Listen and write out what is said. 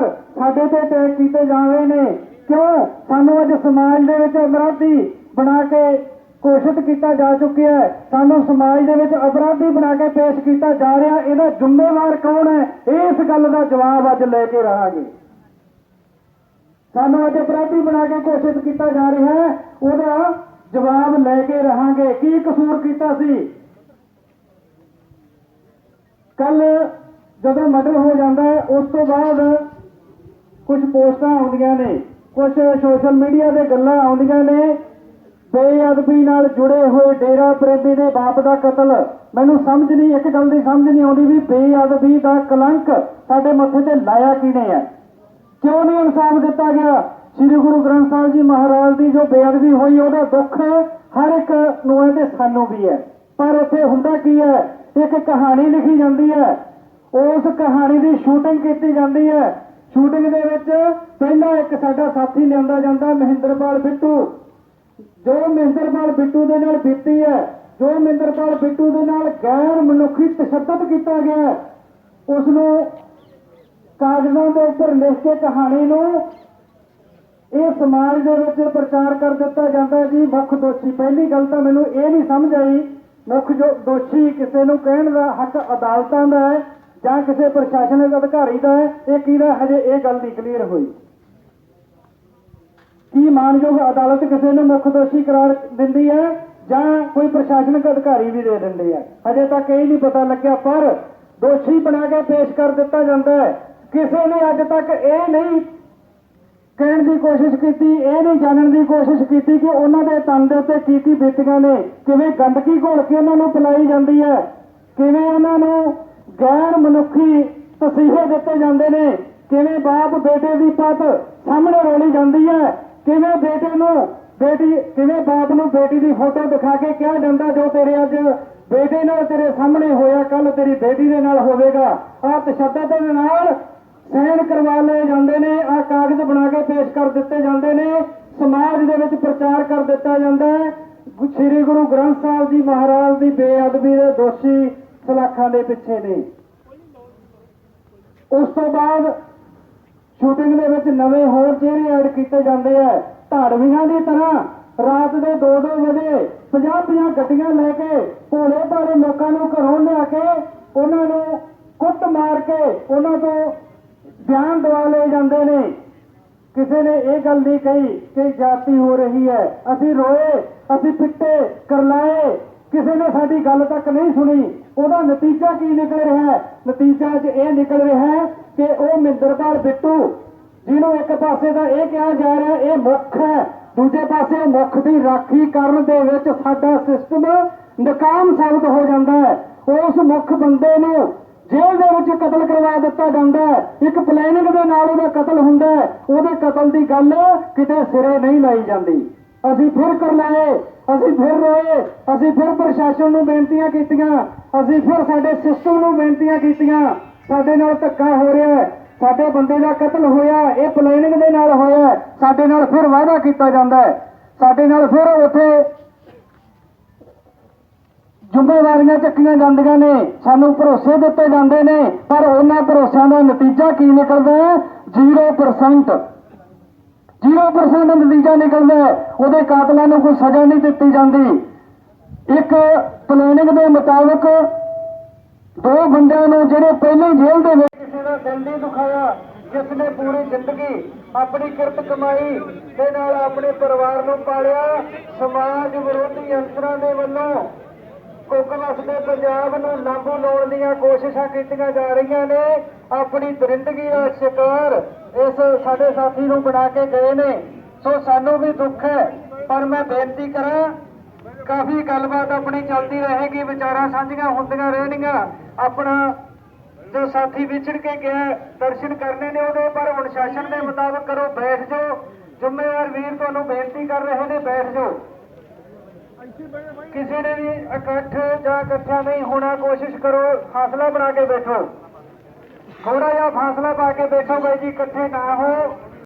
ਸਰਕਾਰ ਸਾਡੇ ਤੇ ਅਟੈਕ ਕੀਤੇ ਜਾ ਰਹੇ ਨੇ। ਕਿਉਂ? ਸਾਨੂੰ ਅੱਜ ਸਮਾਜ ਦੇ ਵਿੱਚ ਅਪਰਾਧੀ ਬਣਾ ਕੇ ਘੋਸ਼ਿਤ ਕੀਤਾ ਜਾ ਚੁੱਕਿਆ ਹੈ। ਸਾਨੂੰ ਸਮਾਜ ਦੇ ਵਿੱਚ ਅਪਰਾਧੀ ਬਣਾ ਕੇ ਪੇਸ਼ ਕੀਤਾ ਜਾ ਰਿਹਾ। ਇਹਦਾ ਜ਼ਿੰਮੇਵਾਰ ਕੌਣ ਹੈ? ਇਸ ਗੱਲ ਦਾ ਜਵਾਬ ਅੱਜ ਲੈ ਕੇ ਰਹਾਂਗੇ। ਸਾਨੂੰ ਅੱਜ ਅਪਰਾਧੀ ਬਣਾ ਕੇ ਘੋਸ਼ਿਤ ਕੀਤਾ ਜਾ ਰਿਹਾ ਹੈ। ਉਹਦਾ ਜਵਾਬ ਲੈ ਕੇ ਰਹਾਂਗੇ। ਕੀ ਕਸੂਰ ਕੀਤਾ ਸੀ? ਕੱਲ ਜਦੋਂ ਮਰਡਰ ਹੋ ਜਾਂਦਾ ਹੈ, ਉਸ ਤੋਂ ਬਾਅਦ ਕੁਝ ਪੋਸਟਾਂ ਆਉਂਦੀਆਂ ਨੇ ਕੁਝ ਸੋਸ਼ਲ ਮੀਡੀਆ ਤੇ ਗੱਲਾਂ ਆਉਂਦੀਆਂ ਨੇ। ਬੇਅਦਬੀ ਨਾਲ ਜੁੜੇ ਹੋਏ ਡੇਰਾ ਪ੍ਰੇਮੀ ਦੇ ਬਾਪ ਦਾ ਕਤਲ। ਮੈਨੂੰ ਸਮਝ ਨਹੀਂ, ਇੱਕ ਗੱਲ ਦੀ ਸਮਝ ਨਹੀਂ ਆਉਂਦੀ ਵੀ ਬੇਅਦਬੀ ਦਾ ਕਲੰਕ ਸਾਡੇ ਮੱਥੇ ਤੇ ਲਾਇਆ ਕਿਹਨੇ ਹੈ ਕਿਉਂ ਨਹੀਂ ਇਨਸਾਫ ਦਿੱਤਾ ਗਿਆ? ਸ੍ਰੀ ਗੁਰੂ ਗ੍ਰੰਥ ਸਾਹਿਬ ਜੀ ਮਹਾਰਾਜ ਦੀ ਜੋ ਬੇਅਦਬੀ ਹੋਈ, ਉਹਦਾ ਦੁੱਖ ਹਰ ਇੱਕ ਨੂੰ ਹੈ ਤੇ ਸਾਨੂੰ ਵੀ ਹੈ। ਪਰ ਉੱਥੇ ਹੁੰਦਾ ਕੀ ਹੈ? ਇੱਕ ਕਹਾਣੀ ਲਿਖੀ ਜਾਂਦੀ ਹੈ। ਉਸ ਕਹਾਣੀ ਦੀ ਸ਼ੂਟਿੰਗ ਕੀਤੀ ਜਾਂਦੀ ਹੈ। ਸ਼ੂਟਿੰਗ ਦੇ ਵਿੱਚ ਪਹਿਲਾਂ ਇੱਕ ਸਾਡਾ ਸਾਥੀ ਲਿਆਂਦਾ ਜਾਂਦਾ ਮਹਿੰਦਰਪਾਲ ਬਿੱਟੂ। ਜੋ ਮਹਿੰਦਰਪਾਲ ਬਿੱਟੂ ਦੇ ਨਾਲ ਬੀਤੀ ਹੈ ਜੋ ਮਹਿੰਦਰਪਾਲ ਬਿੱਟੂ ਦੇ ਨਾਲ ਗੈਰ ਮਨੁੱਖੀ ਤਸ਼ੱਦਦ ਕੀਤਾ ਗਿਆ ਹੈ, ਉਸ ਨੂੰ ਕਾਗਜ਼ਾਂ ਦੇ ਉੱਪਰ ਲਿਖ ਕੇ ਕਹਾਣੀ ਨੂੰ ਇਹ ਸਮਾਜ ਦੇ ਵਿੱਚ ਪ੍ਰਚਾਰ ਕਰ ਦਿੱਤਾ ਜਾਂਦਾ ਜੀ ਮੁੱਖ ਦੋਸ਼ੀ। ਪਹਿਲੀ ਗੱਲ ਤਾਂ ਮੈਨੂੰ ਇਹ ਨਹੀਂ ਸਮਝ ਆਈ ਮੁੱਖ ਜੋ ਦੋਸ਼ੀ ਕਿਸੇ ਨੂੰ ਕਹਿਣ ਦਾ ਹੱਕ ਅਦਾਲਤਾਂ ਦਾ ਹੈ ਜਾਂ ਕਿਸੇ ਪ੍ਰਸ਼ਾਸਨਿਕ ਅਧਿਕਾਰੀ ਦਾ ਹੈ, ਇਹ ਕਿਹਦਾ ਹਜੇ ਇਹ ਗੱਲ ਨਹੀਂ ਕਲੀਅਰ ਹੋਈ। ਕੀ ਮਾਨਯੋਗ ਅਦਾਲਤ ਕਿਸੇ ਨੂੰ ਮੁੱਖ ਦੋਸ਼ੀ ਕਰਾਰ ਦਿੰਦੀ ਹੈ ਜਾਂ ਕੋਈ ਪ੍ਰਸ਼ਾਸਨਿਕ ਅਧਿਕਾਰੀ ਵੀ ਦੇ ਦਿੰਦੇ ਆ? ਅਜੇ ਤੱਕ ਇਹ ਨਹੀਂ ਪਤਾ ਲੱਗਿਆ, ਪਰ ਦੋਸ਼ੀ ਬਣਾ ਕੇ ਪੇਸ਼ ਕਰ ਦਿੱਤਾ ਜਾਂਦਾ ਹੈ। ਕਿਸੇ ਨੇ ਅੱਜ ਤੱਕ ਇਹ ਨਹੀਂ ਕਹਿਣ ਦੀ ਕੋਸ਼ਿਸ਼ ਕੀਤੀ, ਇਹ ਨਹੀਂ ਜਾਣਨ ਦੀ ਕੋਸ਼ਿਸ਼ ਕੀਤੀ ਕਿ ਉਹਨਾਂ ਦੇ ਤਨ ਦੇ ਉੱਤੇ ਕੀ ਕੀ ਬੀਤੀਆਂ ਨੇ, ਕਿਵੇਂ ਗੰਦਗੀ ਘੋਲ ਕੇ ਉਹਨਾਂ ਨੂੰ ਪਿਲਾਈ ਜਾਂਦੀ ਹੈ, ਕਿਵੇਂ ਉਹਨਾਂ ਨੂੰ ਗੈਰ ਮਨੁੱਖੀ ਤਸੀਹੇ ਦਿੱਤੇ ਜਾਂਦੇ ਨੇ। ਕਿਵੇਂ ਬਾਪ ਬੇਟੇ ਦੀ ਪਤ ਸਾਹਮਣੇ ਰੋਲੀ ਜਾਂਦੀ ਹੈ? ਕਿਵੇਂ ਬੇਟੇ ਨੂੰ ਬੇਟੀ, ਕਿਵੇਂ ਬਾਪ ਨੂੰ ਬੇਟੀ ਦੀ ਫੋਟੋ ਦਿਖਾ ਕੇ ਕਿਹਾ ਜਾਂਦਾ ਜੋ ਤੇਰੇ ਅੱਜ ਬੇਟੇ ਨਾਲ ਤੇਰੇ ਸਾਹਮਣੇ ਹੋਇਆ ਕੱਲ ਤੇਰੀ ਬੇਟੀ ਦੇ ਨਾਲ ਹੋਵੇਗਾ? ਆਹ ਤਸ਼ੱਦਦ ਦੇ ਨਾਲ ਸਹਿਣ ਕਰਵਾ ਲਏ ਜਾਂਦੇ ਨੇ ਆ ਕਾਗਜ਼ ਬਣਾ ਕੇ ਪੇਸ਼ ਕਰ ਦਿੱਤੇ ਜਾਂਦੇ ਨੇ, ਸਮਾਜ ਦੇ ਵਿੱਚ ਪ੍ਰਚਾਰ ਕਰ ਦਿੱਤਾ ਜਾਂਦਾ ਹੈ। ਸ੍ਰੀ ਗੁਰੂ ਗ੍ਰੰਥ ਸਾਹਿਬ ਜੀ ਮਹਾਰਾਜ ਦੀ ਬੇਅਦਬੀ ਦੇ ਦੋਸ਼ੀ ਸਲਾਖਾਂ ਦੇ ਪਿੱਛੇ ਨੇ। ਉਸ ਤੋਂ ਬਾਅਦ ਸ਼ੂਟਿੰਗ ਦੇ ਵਿੱਚ ਨਵੇਂ ਹੋਰ ਚਿਹਰੇ ਐਡ ਕੀਤੇ ਜਾਂਦੇ ਆ। ਧਾੜਵੀਆਂ ਦੀ ਤਰ੍ਹਾਂ ਰਾਤ ਦੇ 2-2 ਵਜੇ 50-50 ਗੱਡੀਆਂ ਲੈ ਕੇ ਭੋਲੇ ਭਾਲੇ ਲੋਕਾਂ ਨੂੰ ਘਰੋਂ ਲਿਆ ਕੇ ਉਹਨਾਂ ਨੂੰ ਕੁੱਟ ਮਾਰ ਕੇ ਉਹਨਾਂ ਤੋਂ ਬਿਆਨ ਦਵਾ ਲਏ ਜਾਂਦੇ ਨੇ। ਕਿਸੇ ਨੇ ਇਹ ਗੱਲ ਨਹੀਂ ਕਹੀ ਕਿ ਜਾਤੀ ਹੋ ਰਹੀ ਹੈ। ਅਸੀਂ ਰੋਏ, ਅਸੀਂ ਪਿੱਟੇ, ਕਰਲਾਏ। ਕਿਸੇ ਨੇ ਸਾਡੀ ਗੱਲ ਤੱਕ ਨਹੀਂ ਸੁਣੀ, ਉਹਦਾ ਨਤੀਜਾ ਕੀ ਨਿਕਲ ਰਿਹਾ ਹੈ? ਨਤੀਜਾ ਅੱਜ ਇਹ ਨਿਕਲ ਰਿਹਾ ਹੈ ਕਿ ਉਹ ਮਿੰਦਰਪਾਲ ਬਿੱਟੂ, ਜਿਹਨੂੰ ਇੱਕ ਪਾਸੇ ਦਾ ਇਹ ਕਿਹਾ ਜਾ ਰਿਹਾ, ਇਹ ਮੁੱਖ ਹੈ। ਦੂਜੇ ਪਾਸੇ ਮੁੱਖ ਦੀ ਰਾਖੀ ਕਰਨ ਦੇ ਵਿੱਚ ਸਾਡਾ ਸਿਸਟਮ ਨਕਾਮ ਸਾਬਤ ਹੋ ਜਾਂਦਾ ਹੈ। ਉਸ ਮੁੱਖ ਬੰਦੇ ਨੂੰ ਜੇਲ੍ਹ ਦੇ ਵਿੱਚ ਕਤਲ ਕਰਵਾ ਦਿੱਤਾ ਜਾਂਦਾ ਹੈ। ਇੱਕ ਪਲੈਨਿੰਗ ਦੇ ਨਾਲ ਉਹਦਾ ਕਤਲ ਹੁੰਦਾ ਹੈ। ਉਹਦੇ ਕਤਲ ਦੀ ਗੱਲ ਕਿਤੇ ਸਿਰੇ ਨਹੀਂ ਲਾਈ ਜਾਂਦੀ। ਅਸੀਂ ਫਿਰ ਕਰਲਾਏ ਅਸੀਂ ਫਿਰ ਰੋਏ। ਅਸੀਂ ਫਿਰ ਪ੍ਰਸ਼ਾਸਨ ਨੂੰ ਬੇਨਤੀਆਂ ਕੀਤੀਆਂ। ਅਸੀਂ ਫਿਰ ਸਾਡੇ ਸਿਸਟਮ ਨੂੰ ਬੇਨਤੀਆਂ ਕੀਤੀਆਂ। ਸਾਡੇ ਨਾਲ ਧੱਕਾ ਹੋ ਰਿਹਾ ਹੈ। ਸਾਡੇ ਬੰਦੇ ਦਾ ਕਤਲ ਹੋਇਆ, ਇਹ ਪਲੈਨਿੰਗ ਦੇ ਨਾਲ ਹੋਇਆ ਸਾਡੇ ਨਾਲ ਫਿਰ ਵਾਅਦਾ ਕੀਤਾ ਜਾਂਦਾ ਹੈ। ਸਾਡੇ ਨਾਲ ਫਿਰ ਉੱਥੇ ਜ਼ਿੰਮੇਵਾਰੀਆਂ ਚੱਕੀਆਂ ਜਾਂਦੀਆਂ ਨੇ। ਸਾਨੂੰ ਭਰੋਸੇ ਦਿੱਤੇ ਜਾਂਦੇ ਨੇ। ਪਰ ਉਹਨਾਂ ਭਰੋਸਿਆਂ ਦਾ ਨਤੀਜਾ ਕੀ ਨਿਕਲਦਾ ਹੈ? 0% 0% ਨਤੀਜਾ ਨਿਕਲਦਾ ਉਹਦੇ ਕਾਤਲਾਂ ਨੂੰ ਕੋਈ ਸਜ਼ਾ ਨਹੀਂ ਦਿੱਤੀ ਜਾਂਦੀ। ਇੱਕ ਪਲੈਨਿੰਗ ਦੇ ਮੁਤਾਬਕ ਦੋ ਬੰਦਿਆਂ ਨੂੰ ਜਿਹੜੇ ਪਹਿਲੇ ਜੇਲ੍ਹ ਦੇ ਵਿੱਚ ਕਿਸੇ ਦਾ ਦਿਲ ਨਹੀਂ ਦੁਖਾਇਆ, ਜਿਸ ਨੇ ਪੂਰੀ ਜ਼ਿੰਦਗੀ ਆਪਣੀ ਕਿਰਤ ਕਮਾਈ ਦੇ ਨਾਲ ਆਪਣੇ ਪਰਿਵਾਰ ਨੂੰ ਪਾਲਿਆ, ਸਮਾਜ ਵਿਰੋਧੀ ਅੰਸਰਾਂ ਦੇ ਵੱਲੋਂ ਕੋਕਨਸ ਦੇ ਪੰਜਾਬ ਨੂੰ ਲਾਂਬੂ ਲਾਉਣ ਦੀਆਂ ਕੋਸ਼ਿਸ਼ਾਂ ਕੀਤੀਆਂ ਜਾ ਰਹੀਆਂ ਨੇ। ਆਪਣੀ ਦਰਿੰਦਗੀ ਦਾ ਸ਼ਿਕਾਰ ਇਸ ਸਾਡੇ ਸਾਥੀ ਨੂੰ ਬਣਾ ਕੇ ਗਏ ਨੇ। ਸੋ ਸਾਨੂੰ ਵੀ ਦੁੱਖ ਹੈ, ਪਰ ਮੈਂ ਬੇਨਤੀ ਕਰਾਂ, ਕਾਫੀ ਗੱਲਬਾਤ ਆਪਣੀ ਚੱਲਦੀ ਰਹੇਗੀ, ਵਿਚਾਰਾਂ ਸਾਂਝੀਆਂ ਹੁੰਦੀਆਂ ਰਹਿਣਗੀਆਂ ਆਪਣਾ ਜੋ ਸਾਥੀ ਵਿਛੜ ਕੇ ਗਿਆ, ਦਰਸ਼ਨ ਕਰਨੇ ਨੇ ਉਹਦੇ, ਪਰ ਅਨੁਸ਼ਾਸਨ ਦੇ ਮੁਤਾਬਕ ਕਰੋ, ਬੈਠ ਜਾਓ। ਜ਼ਿੰਮੇਵਾਰ ਵੀਰ ਤੁਹਾਨੂੰ ਬੇਨਤੀ ਕਰ ਰਹੇ ਨੇ, ਬੈਠ ਜਾਓ। ਕਿਸੇ ਨੇ ਵੀ ਇਕੱਠ ਜਾਂ ਇਕੱਠਾ ਨਹੀਂ ਹੋਣਾ, ਕੋਸ਼ਿਸ਼ ਕਰੋ, ਫਾਸਲਾ ਬਣਾ ਕੇ ਬੈਠੋ। ਥੋੜਾ ਜਿਹਾ ਫਾਸਲਾ ਪਾ ਕੇ ਬੈਠੋ ਬਾਈ ਜੀ, ਇਕੱਠੇ ਨਾ ਹੋ।